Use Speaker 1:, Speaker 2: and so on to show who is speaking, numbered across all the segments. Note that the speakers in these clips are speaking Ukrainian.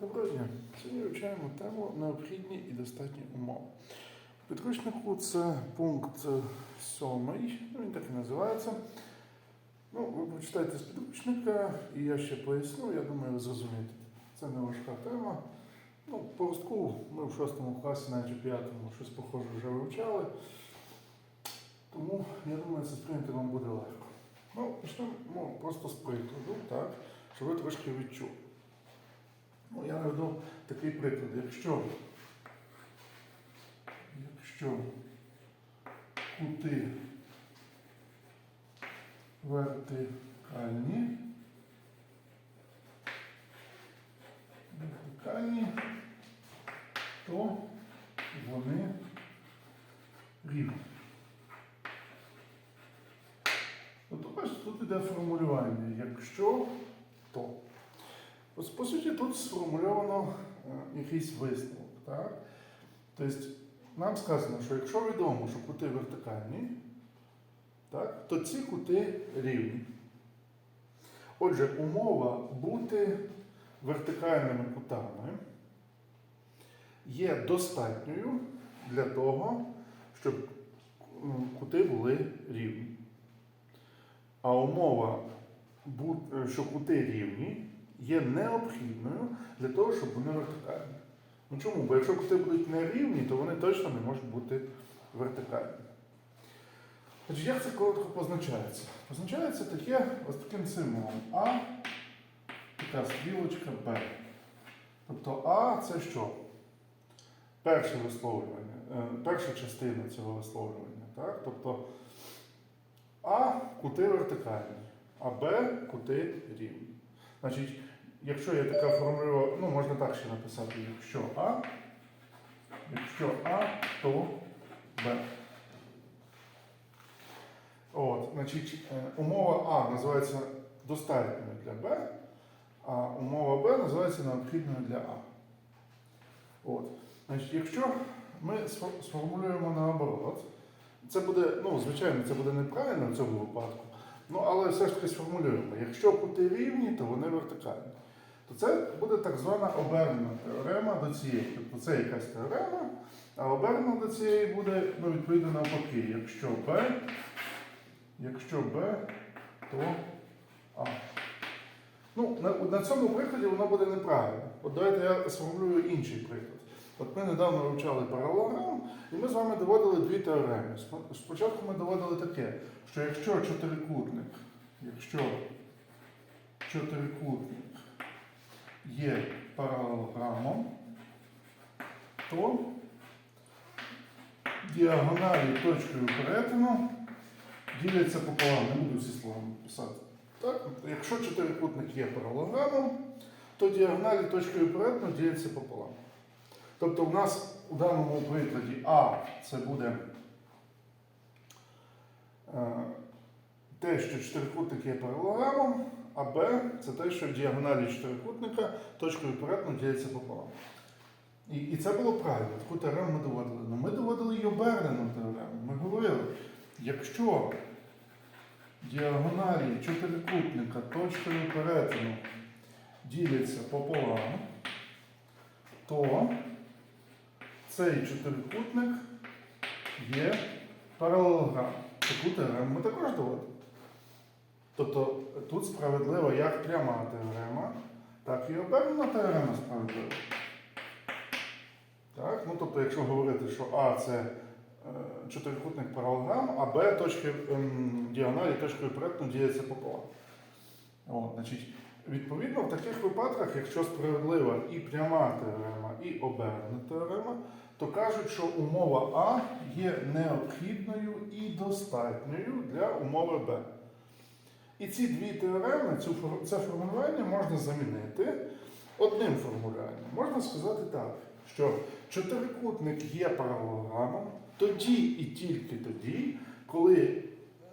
Speaker 1: Доброго дня. Сьогодні вивчаємо тему необхідні і достатні умови. В підручнику це пункт сьомий, ну, він так і називається. Ну, ви прочитайте з підручника, і я ще поясню, я думаю, ви зрозумієте. Це не важка тема. Ну, по ростку ми в шостому класі, навіть у п'ятому, щось похоже вже вивчали. Тому я думаю, це сприйняти вам буде легко. Ну, почнемо ну, просто з прикладу, так, щоб ви трошки відчули. Ну, я наведу такий приклад. Якщо, якщо кути вертикальні, вертикальні, то вони рівні. Тобто, тут іде формулювання. Якщо то. Ось, по суті, тут сформульовано е, якийсь висновок. Так? Тобто, нам сказано, що якщо відомо, що кути вертикальні, так, то ці кути рівні. Отже, умова бути вертикальними кутами є достатньою для того, щоб кути були рівні. А умова, що кути рівні, є необхідною для того, щоб вони вертикальні. Ну чому? Бо якщо кути будуть нерівні, то вони точно не можуть бути вертикальні. Отже, як це коротко позначається? Позначається таке ось таким символом А, така стрілочка Б. Тобто А це що? Перше висловлювання, е, перша частина цього висловлювання. Так? Тобто А кути вертикальні, а Б кути рівні. Значить, якщо є така формула, ну можна так ще написати, якщо А, якщо А, то Б. От, значить, е, умова А називається достатньою для Б, а умова Б називається необхідною для А. От. Значить, якщо ми сформулюємо наоборот, це буде, ну, звичайно, це буде неправильно в цьому випадку, ну, але все ж таки сформулюємо. Якщо кути рівні, то вони вертикальні. То це буде так звана обернена теорема до цієї. Тобто це якась теорема, а обернена до цієї буде, ну, відповідно навпаки, якщо Б, якщо Б, то А. Ну, на, на цьому прикладі воно буде неправильно. От давайте я сформулюю інший приклад. От ми недавно вивчали паралелограм, і ми з вами доводили дві теореми. Спочатку ми доводили таке, що якщо чотирикутник, якщо чотирикутник є паралелограмом, то діагоналі точкою перетину діляться пополам. Не буду всі слова писати. Так? Якщо чотирикутник є паралелограмом, то діагоналі точкою перетину діляться пополам. Тобто в нас у даному прикладі А це буде е, те, що чотирикутник є паралелограмом, а Б це те, що діагоналі чотирикутника точкою перетину діляться пополам. І, і це було правильно, таку теорему ми доводили. Ну, ми доводили і обернену теорему. Ми говорили, якщо діагоналі чотирикутника точкою перетину діляться пополам, то цей чотирикутник є паралелограм. Таку теорему ми також доводимо. Тобто тут справедлива як пряма теорема, так і обернена теорема справедлива. Так? Ну, тобто, якщо говорити, що А це е, чотирикутник паралелограм, а Б точки ем, діагоналі точкою перетину діється пополам. От, значить, відповідно, в таких випадках, якщо справедлива і пряма теорема, і обернена теорема, то кажуть, що умова А є необхідною і достатньою для умови Б. І ці дві теореми, цю, це формулювання можна замінити одним формулюванням. Можна сказати так, що чотирикутник є паралелограмом тоді і тільки тоді, коли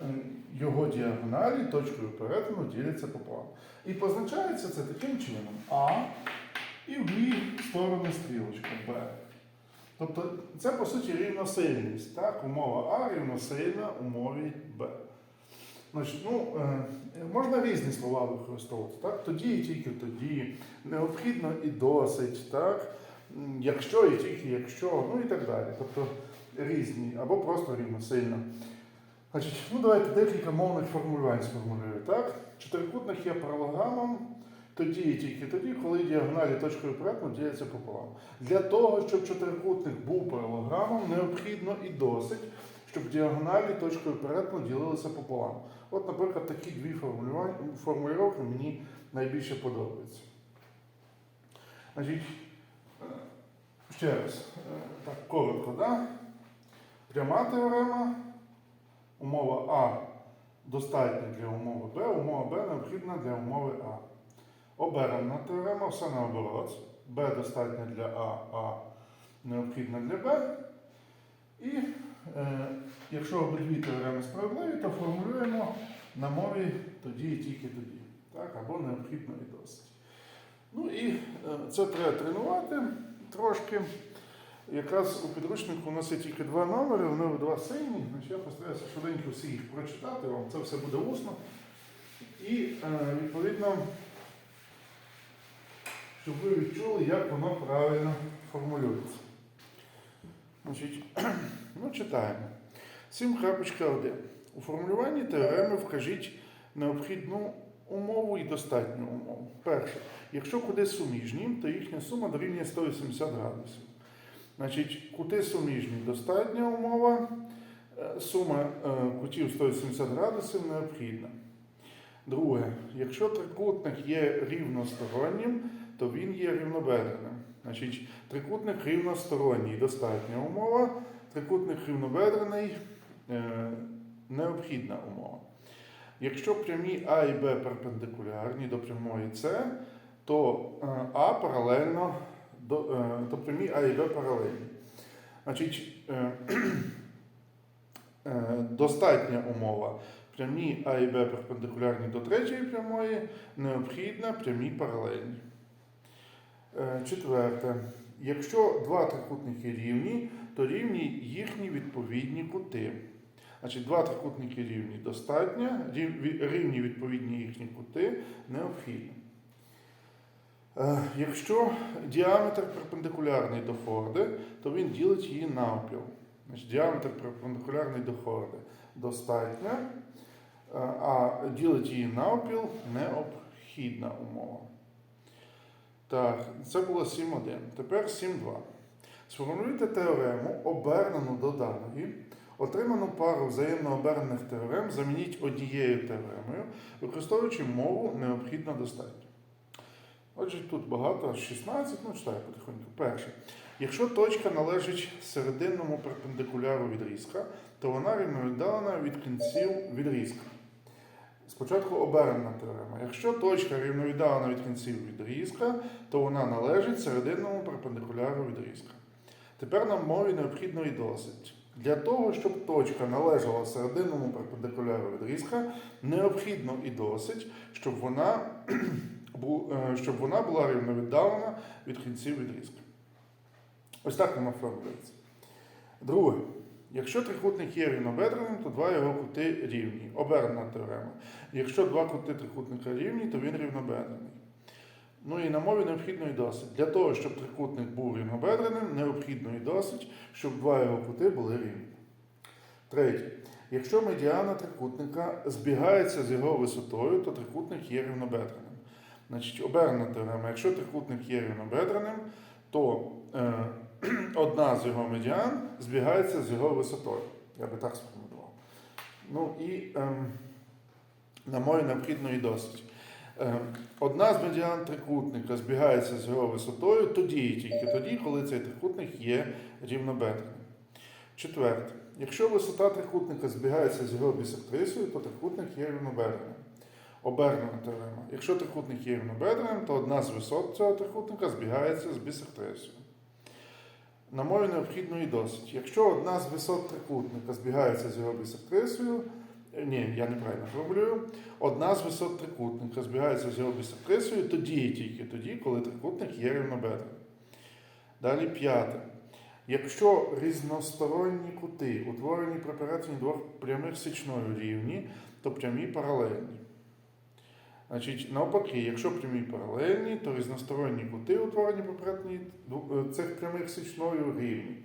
Speaker 1: ем, його діагоналі точкою перетину діляться пополам. І позначається це таким чином А і в дві сторони стрілочка Б. Тобто це по суті рівносильність. Так? Умова А рівносильна умові Б. Значить, ну, е, можна різні слова використовувати. Так? Тоді і тільки тоді, необхідно і досить, так? Якщо і тільки якщо, ну і так далі. Тобто різні, або просто рівносильно. Значить, ну давайте декілька мовних формулювань сформулюю. Так? Чотирикутник є паралограмом тоді і тільки тоді, коли діагоналі точкою перетину діляться пополам. Для того, щоб чотирикутник був паралограмом, необхідно і досить, щоб діагоналі точкою перетину ділилися пополам. От, наприклад, такі дві формулювання- мені найбільше подобаються. Значить, ще раз, е, так коротко, да? пряма теорема, умова А достатня для умови Б, умова Б необхідна для умови А. Оберена теорема, все наоборот. Б достатня для А, А необхідна для Б. І якщо обидві теореми справедливі, то формулюємо на мові тоді і тільки тоді. Так? Або необхідно і досить. Ну і е, це треба тренувати трошки. Якраз у підручнику у нас є тільки два номери, вони два сині. Значить, я постараюся швиденько всі їх прочитати, вам це все буде усно. І е, відповідно, щоб ви відчули, як воно правильно формулюється. Значить, ну, читаємо. 7.1. У формулюванні теореми вкажіть необхідну умову і достатню умову. Перше, якщо куди суміжні, то їхня сума дорівнює 180 градусів. Значить, кути суміжні достатня умова, е, сума е, кутів 180 градусів необхідна. Друге, якщо трикутник є рівностороннім, то він є рівнобедреним. Значить, трикутник рівносторонній достатня умова, трикутник рівнобедрений е, необхідна умова. Якщо прямі А і Б перпендикулярні до прямої С, то е, А паралельно е, то прямі А і Б паралельні. Значить, достатня умова. Прямі А і Б перпендикулярні до третьої прямої, необхідна прямі паралельні. Четверте. Якщо два трикутники рівні, то рівні їхні відповідні кути. Значить, два трикутники рівні достатньо, рівні відповідні їхні кути необхідно. Е, Якщо діаметр перпендикулярний до хорди, то він ділить її навпіл. Значить, діаметр перпендикулярний до хорди достатньо, е, а ділить її навпіл необхідна умова. Так, це було 7.1. Тепер 7.2. Сформулюйте теорему, обернену до даної. Отриману пару взаємно обернених теорем замініть однією теоремою, використовуючи мову необхідно достатньо. Отже, тут багато, 16, ну читаю потихоньку. Перше. Якщо точка належить серединному перпендикуляру відрізка, то вона рівновіддалена від кінців відрізка. Спочатку обернена теорема. Якщо точка рівновіддалена від кінців відрізка, то вона належить серединному перпендикуляру відрізка. Тепер нам мові необхідно і досить. Для того, щоб точка належала серединному перпендикуляру відрізка, необхідно і досить, щоб вона, е, щоб вона була рівновіддалена від кінців відрізка. Ось так воно формується. Друге. Якщо трикутник є рівнобедреним, то два його кути рівні. Обернена теорема. Якщо два кути трикутника рівні, то він рівнобедрений. Ну і на мові необхідно і досить. Для того, щоб трикутник був рівнобедреним, необхідно і досить, щоб два його кути були рівні. Третє. Якщо медіана трикутника збігається з його висотою, то трикутник є рівнобедреним. Значить, обернена теорема. Якщо трикутник є рівнобедреним, то е, одна з його медіан збігається з його висотою. Я би так сформулював. Ну і ем, на мові необхідно і досить. Ем, Одна з медіан трикутника збігається з його висотою тоді і тільки тоді, коли цей трикутник є рівнобедреним. Четверте. Якщо висота трикутника збігається з його бісектрисою, то трикутник є рівнобедреним. Обернена теорема. Якщо трикутник є рівнобедреним, то одна з висот цього трикутника збігається з бісектрисою. На мові необхідно і досить. Якщо одна з висот трикутника збігається з його бісектрисою, е, ні, я неправильно формулюю, одна з висот трикутника збігається з його бісектрисою тоді і тільки тоді, коли трикутник є рівнобедреним. Далі п'яте. Якщо різносторонні кути, утворені при перетині двох прямих січною рівні, то прямі паралельні. Значить, навпаки, якщо прямі паралельні, то різносторонні кути, утворені при перетині е, цих прямих січною рівні.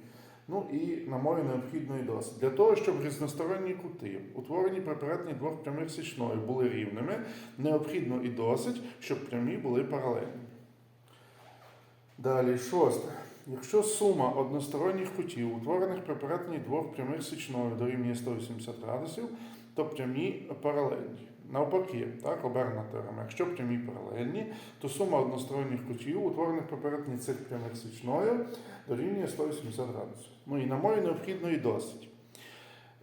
Speaker 1: Ну і на мові необхідно і досить. Для того, щоб різносторонні кути, утворені при перетині двох прямих січною, були рівними, необхідно і досить, щоб прямі були паралельні. Далі, шосте. Якщо сума односторонніх кутів, утворених при перетині двох прямих січною дорівнює 180 градусів, то прямі паралельні. Навпаки, так, теорема. Якщо прямі паралельні, то сума односторонніх кутів, утворених при перетині цих прямих січною, дорівнює 180 градусів. Ну і на мові необхідно і досить.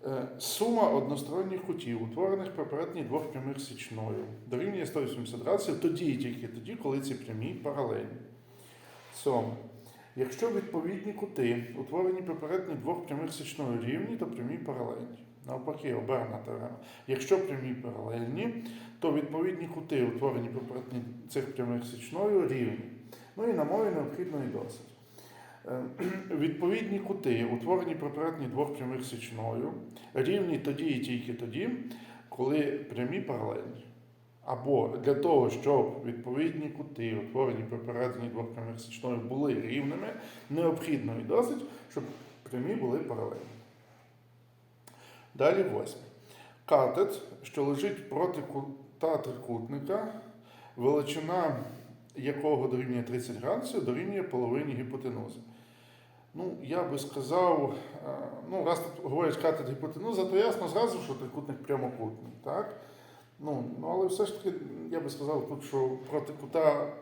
Speaker 1: Е, Сума односторонніх кутів, утворених при перетині двох прямих січною, дорівнює 180 градусів тоді і тільки тоді, коли ці прямі паралельні. Сьоме. Якщо відповідні кути, утворені при перетині двох прямих січною рівні, то прямі паралельні. Навпаки, теорема. Якщо прямі паралельні, то відповідні кути, утворені при цих прямих січною, рівні. Ну і на мові необхідно і досить. Е, Відповідні кути, утворені при перетині двох прямих січною, рівні тоді і тільки тоді, коли прямі паралельні. Або для того, щоб відповідні кути, утворені при перетині двох прямих січною, були рівними, необхідно і досить, щоб прямі були паралельні. Далі восьме. Катет, що лежить проти кута трикутника, величина якого дорівнює 30 градусів, дорівнює половині гіпотенузи. Ну, я би сказав, е, ну, раз тут говорять катет гіпотенуза, то ясно зразу, що трикутник прямокутний, так? Ну, ну, але все ж таки, я би сказав тут, що проти кута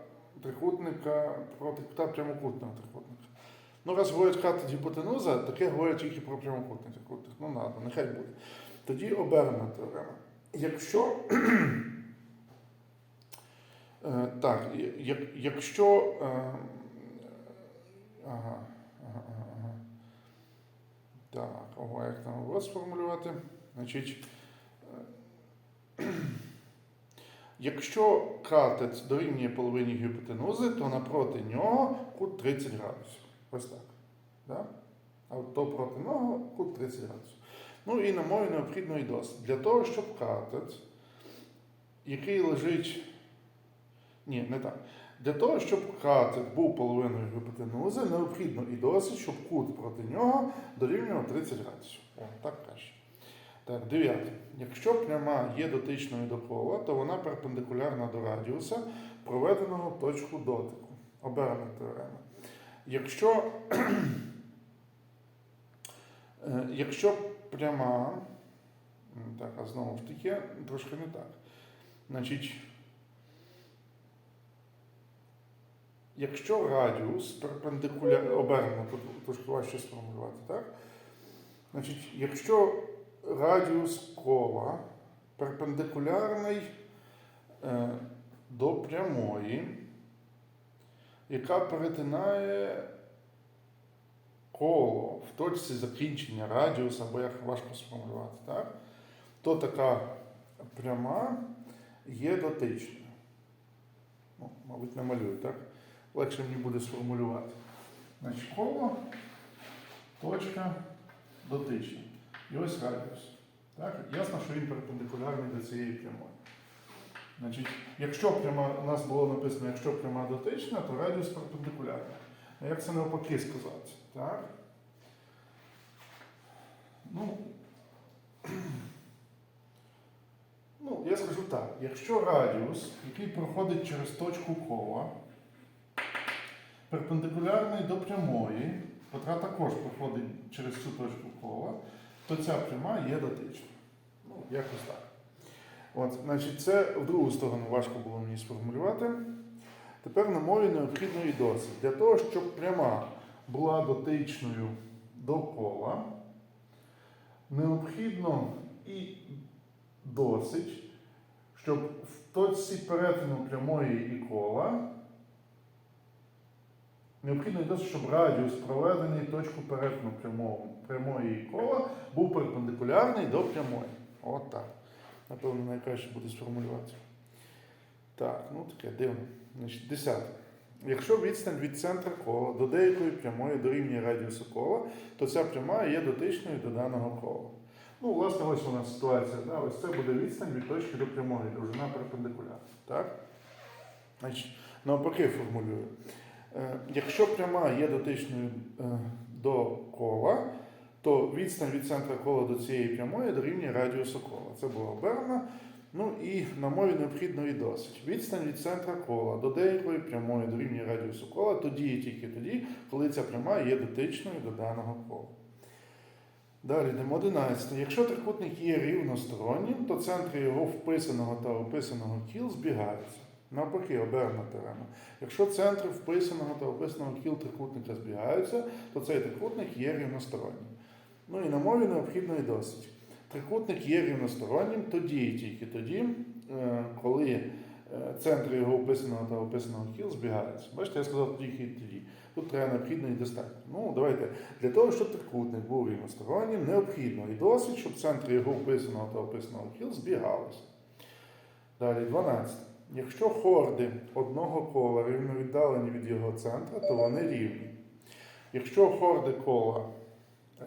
Speaker 1: трикутника, проти кута прямокутного трикутника. Ну, раз говорять катет гіпотенуза, таке говорять тільки про прямокутний трикутник. Ну, надо, нехай буде. Тоді обернена теорема. Якщо. Е, Так, як, якщо. е, ага, ага, ага. Так, ого, як там його сформулювати? Значить, е, якщо катет дорівнює половині гіпотенузи, то напроти нього кут 30 градусів. Ось так. Да? А то проти нього кут 30 градусів. Ну і на мові необхідно і досить. Для того, щоб катет, який лежить. Ні, не так. Для того, щоб катет був половиною гіпотенузи, необхідно і досить, щоб кут проти нього дорівнював 30 градусів. О, так краще. Так, дев'яте. Якщо пряма є дотичною до кола, то вона перпендикулярна до радіуса, проведеного точку дотику. Оберена теорема. Якщо, е, якщо пряма, так, а знову ж таки, трошки не так. Значить, Якщо радіус перпендикулярний, обернено, тут трошки важче сформулювати, так? Значить, якщо радіус кола перпендикулярний е, до прямої, яка перетинає коло в точці закінчення радіуса, або як важко сформулювати, так? то така пряма є дотичною. Ну, мабуть, намалюю, так? легше мені буде сформулювати. Значить, коло, точка, дотична. І ось радіус. Так? Ясно, що він перпендикулярний до цієї прямої. Значить, якщо пряма, у нас було написано, якщо пряма дотична, то радіус перпендикулярний. А як це навпаки сказати? Так? Ну, ну, я скажу так, якщо радіус, який проходить через точку кола, перпендикулярний до прямої, котра також проходить через цю точку кола, то ця пряма є дотична. Ну, якось так. От, значить, це в другу сторону важко було мені сформулювати. Тепер на мові необхідно і досить. Для того, щоб пряма була дотичною до кола, необхідно і досить, щоб в точці перетину прямої і кола Необхідно і досить, щоб радіус, проведений точку перетину прямої і кола, був перпендикулярний до прямої. От так. Напевно, найкраще буде сформулювати. Так, ну таке дивно. Значить, десяте. Якщо відстань від центра кола до деякої прямої дорівнює радіусу кола, то ця пряма є дотичною до даного кола. Ну, власне, ось у нас ситуація. Да? Ось це буде відстань від точки до прямої, довжина перпендикулярна. Так? Значить, навпаки формулюю. Е, Якщо пряма є дотичною е, до кола, то відстань від центра кола до цієї прямої дорівнює радіусу кола. Це було обернено. Ну і на мові необхідно і досить. Відстань від центра кола до деякої прямої дорівнює радіусу кола, тоді і тільки тоді, коли ця пряма є дотичною до даного кола. Далі йдемо 11. Якщо трикутник є рівностороннім, то центри його вписаного та описаного кіл збігаються. Навпаки, обернена теорема. Якщо центри вписаного та описаного кіл трикутника збігаються, то цей трикутник є рівностороннім. Ну і на мові необхідно і досить. Трикутник є рівностороннім тоді і тільки тоді, е, коли е, центри його описаного та описаного кіл збігаються. Бачите, я сказав тільки тоді. Тут треба необхідно і достатньо. Ну, давайте. Для того, щоб трикутник був рівностороннім, необхідно і досить, щоб центри його описаного та описаного кіл збігалися. Далі 12. Якщо хорди одного кола рівновіддалені від його центра, то вони рівні. Якщо хорди кола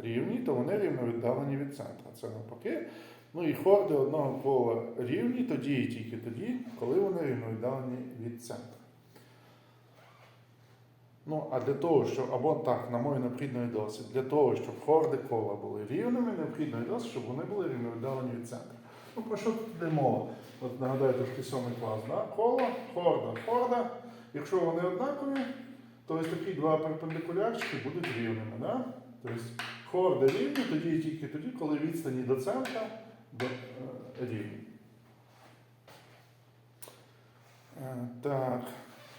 Speaker 1: рівні, то вони рівновіддалені від центра. Це навпаки. Ну і хорди одного кола рівні тоді і тільки тоді, коли вони рівновіддалені від центра. Ну, а для того, щоб, або так, на мою необхідно і досить, для того, щоб хорди кола були рівними, необхідно і щоб вони були рівновіддалені від центра. Ну, про що тут йде мова? От нагадаю трошки сьомий клас, да? коло, хорда, хорда. Якщо вони однакові, то ось такі два перпендикулярчики будуть рівними. Да? Тобто хорди рівні тоді і тільки тоді, коли відстані до центра до, е, рівні. Е, так,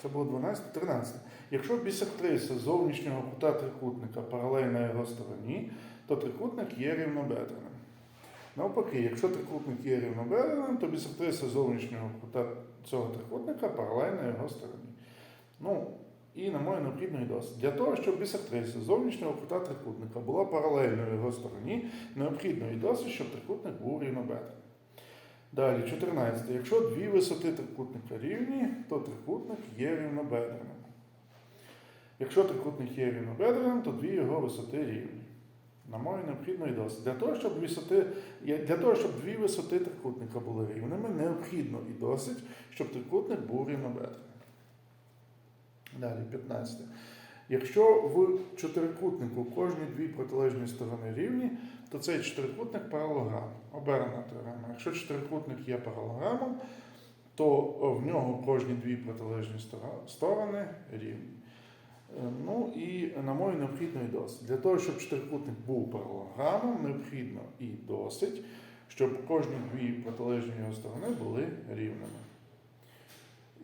Speaker 1: це було 12, 13. Якщо бісектриса зовнішнього кута трикутника паралельна його стороні, то трикутник є рівнобедреним. Навпаки, якщо трикутник є рівнобедреним, то бісектриса зовнішнього кута цього трикутника паралельна його стороні. Ну, і на мою необхідно досить. Для того, щоб бісектриса зовнішнього кута трикутника була паралельною його стороні, необхідно і досить, щоб трикутник був рівнобедрений. Далі, 14. Якщо дві висоти трикутника рівні, то трикутник є рівнобедреним. Якщо трикутник є рівнобедреним, то дві його висоти рівні. На мові необхідно і досить. Для того, щоб висоти, для того, щоб дві висоти трикутника були рівними, необхідно і досить, щоб трикутник був рівнобедрений. Далі, 15. Якщо в чотирикутнику кожні дві протилежні сторони рівні, то цей чотирикутник паралограм. Оберена теорема. Якщо чотирикутник є паралограмом, то в нього кожні дві протилежні сторони рівні. Е, Ну і на мові необхідно і досить. Для того, щоб чотирикутник був паралограмом, необхідно і досить, щоб кожні дві протилежні його сторони були рівними.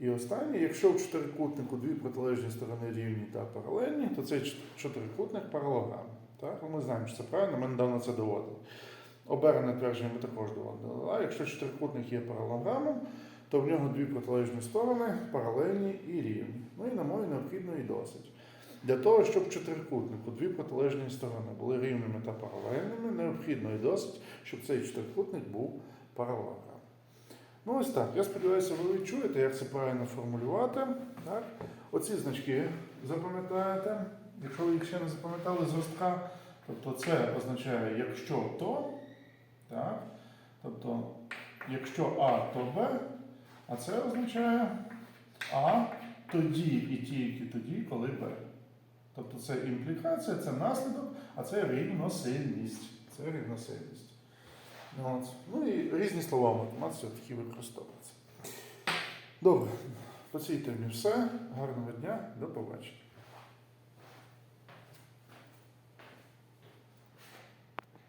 Speaker 1: І останнє, якщо в чотирикутнику дві протилежні сторони рівні та паралельні, то цей чотирикутник паралограм. Так? Ну, Ми знаємо, що це правильно, ми недавно це доводили. Оберене твердження ми також доводили. А якщо чотирикутник є паралограмом, то в нього дві протилежні сторони паралельні і рівні. Ну і на мові необхідно і досить. Для того, щоб в чотирикутнику дві протилежні сторони були рівними та паралельними, необхідно і досить, щоб цей чотирикутник був паралограм. Ну ось так. Я сподіваюся, ви відчуєте, як це правильно формулювати. Так? Оці значки запам'ятаєте. Якщо ви їх ще не запам'ятали з тобто це означає якщо то, так? тобто якщо А, то Б, а це означає А тоді і тільки тоді, коли Б. Тобто це імплікація, це наслідок, а це рівносильність. Це рівносильність. От. Ну і різні слова математиці такі використовуються. Добре, по цій темі все. Гарного дня, до побачення.